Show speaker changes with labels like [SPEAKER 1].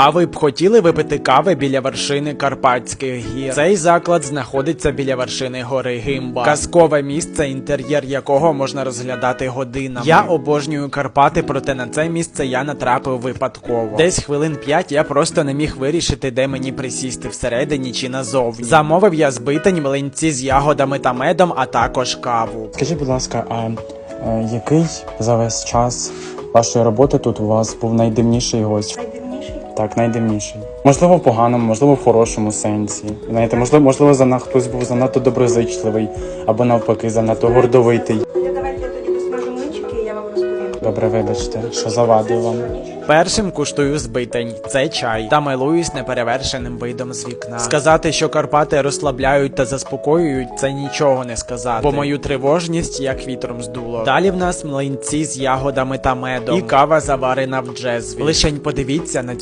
[SPEAKER 1] А ви б хотіли випити кави біля вершини Карпатських гір? Цей заклад знаходиться біля вершини гори Гимба. Казкове місце, інтер'єр якого можна розглядати годинами. Я обожнюю Карпати, проте на це місце я натрапив випадково. Десь хвилин п'ять я просто не міг вирішити, де мені присісти всередині чи назовні. Замовив я збитень, млинці з ягодами та медом, а також каву.
[SPEAKER 2] Скажіть, будь ласка, а е, який за весь час вашої роботи тут у вас був найдивніший гость? Так, найдивніший. Можливо, в поганому, можливо, в хорошому сенсі. Знаєте, можливо, можливо, зана хтось був занадто доброзичливий, або навпаки, занадто гордовитий.
[SPEAKER 3] Я давайте я тоді досмажу млинчики і я вам розповім.
[SPEAKER 2] Добре, вибачте, що завадив вам.
[SPEAKER 1] Першим куштую збитень це чай та милуюсь неперевершеним видом з вікна. Сказати, що Карпати розслабляють та заспокоюють, це нічого не сказати, бо мою тривожність як вітром здуло. Далі в нас млинці з ягодами та медом і кава заварена в джезві. Лишень подивіться на цю